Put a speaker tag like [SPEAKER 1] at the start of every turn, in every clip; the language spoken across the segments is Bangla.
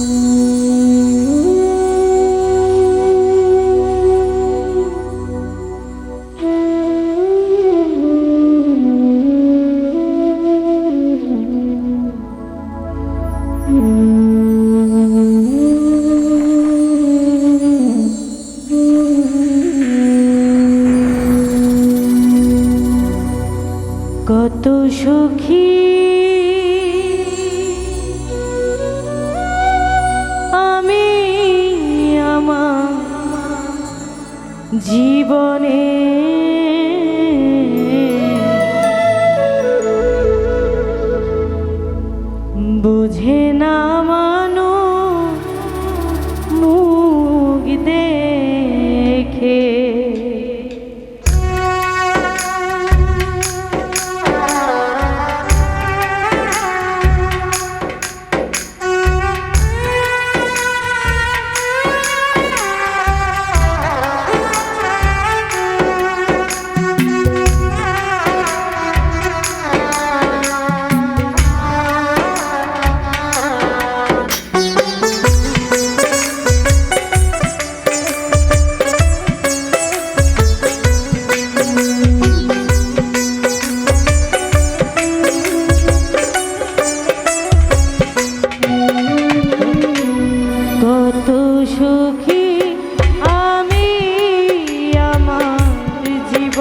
[SPEAKER 1] Ooh.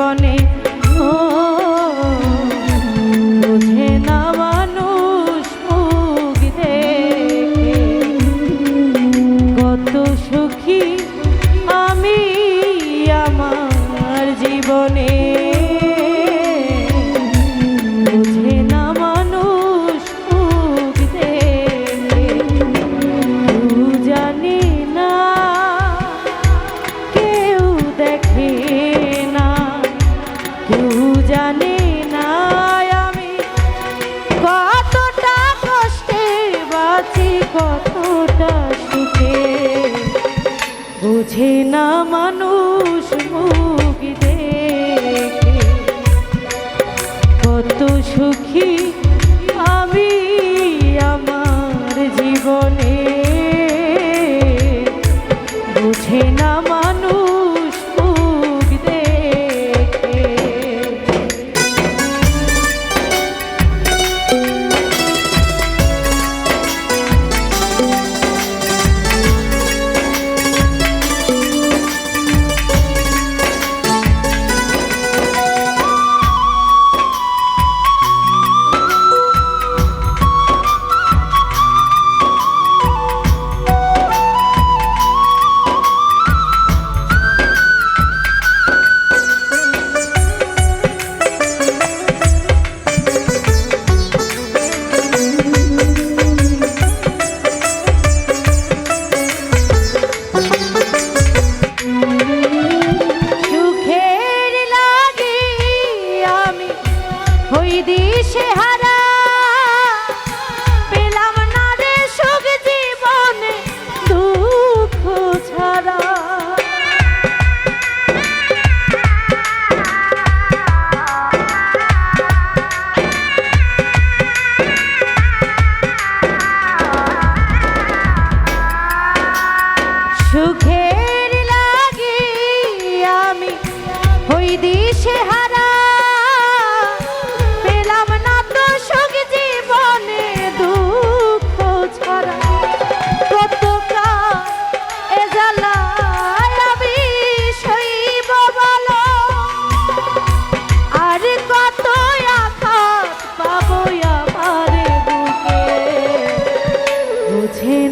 [SPEAKER 1] চরণে ও বোঝে না মানুষ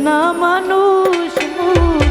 [SPEAKER 1] না মানুষ মুখ